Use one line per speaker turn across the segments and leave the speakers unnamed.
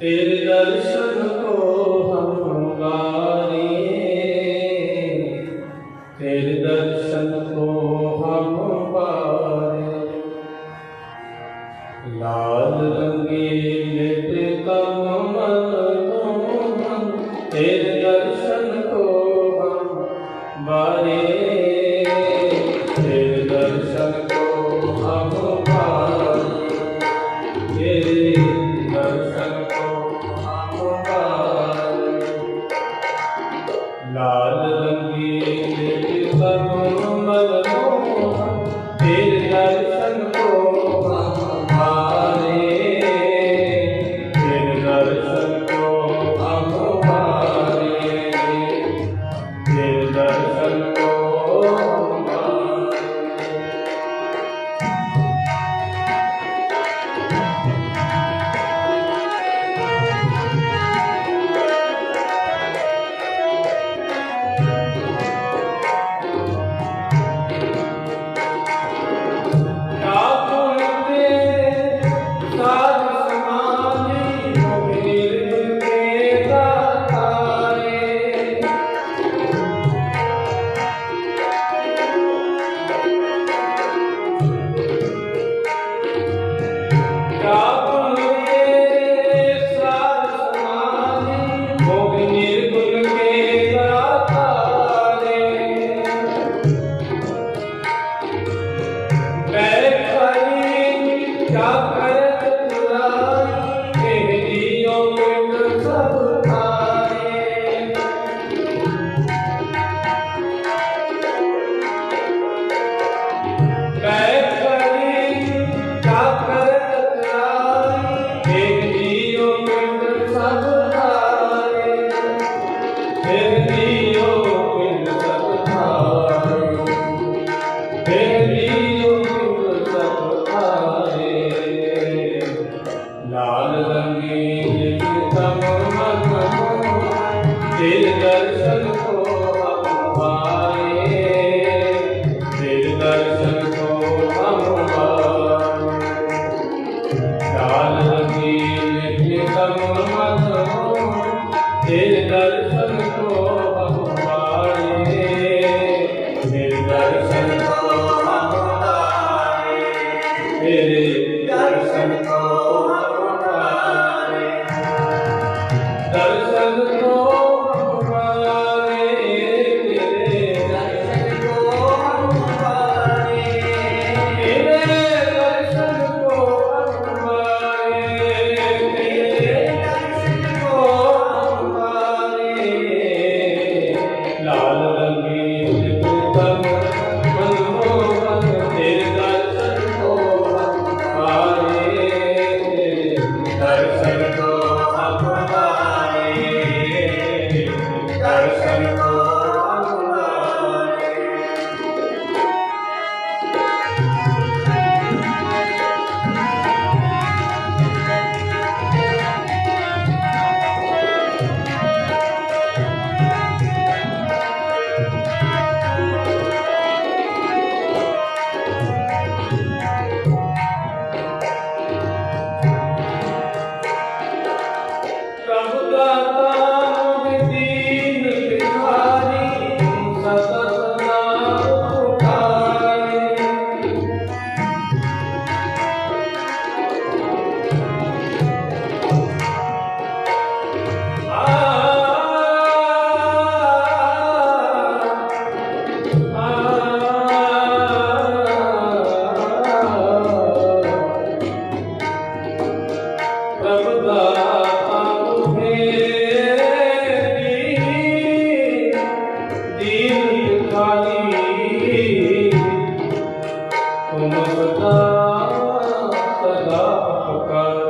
ਤੇਰੇ ਦਰਸ਼ਨ ਕੋ ਹਮ ਬਾਰੇ ਤੇਰੇ ਦਰਸ਼ਨ ਕੋ ਹਮ ਬਾਰੇ ਲਾਲ ਰੰਗੇ ਲਿਟ ਤੇਰੇ You. por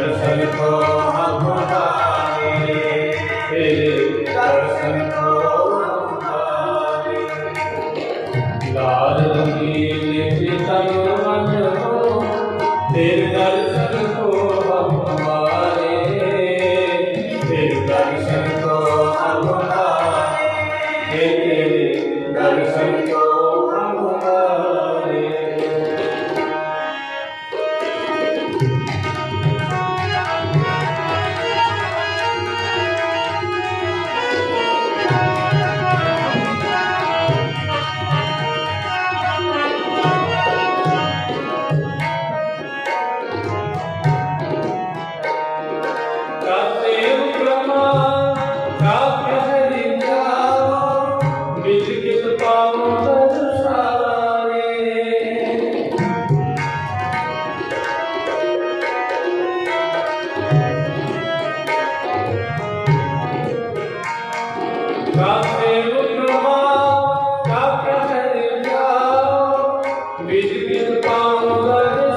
Hare Krishna. पाऊंगा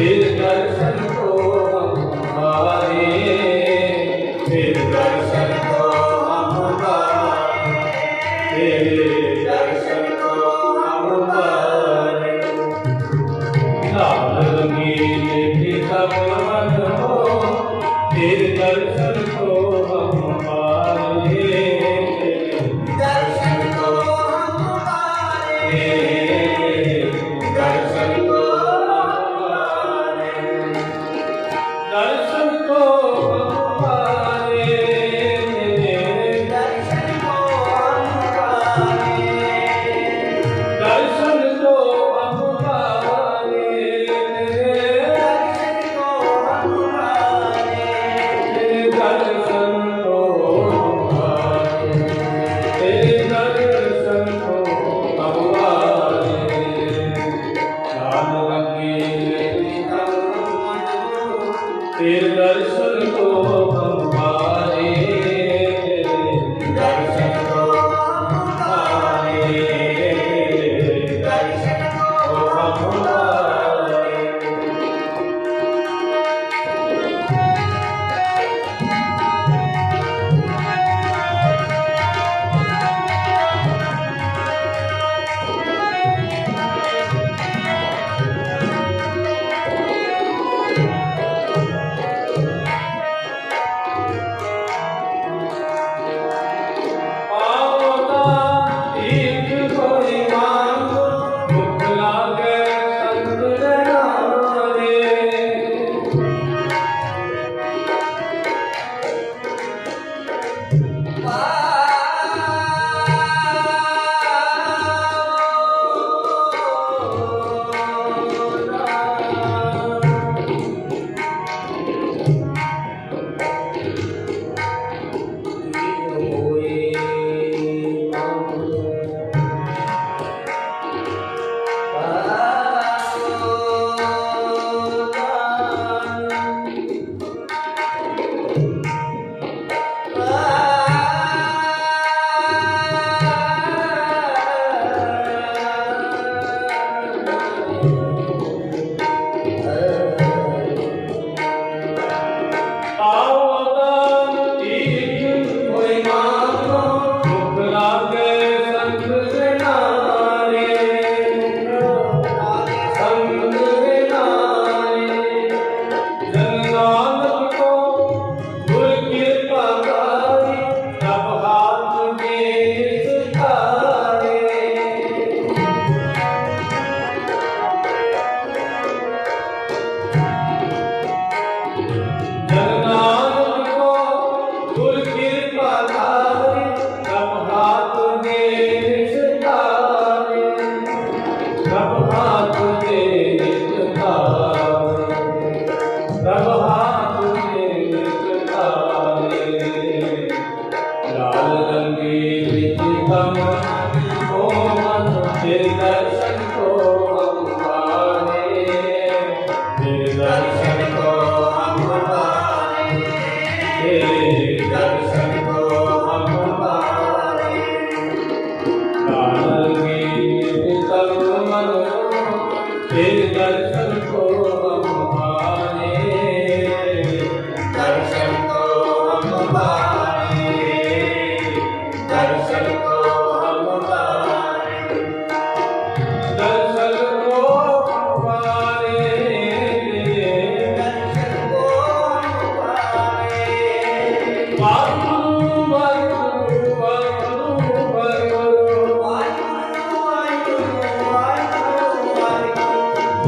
Ele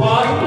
One.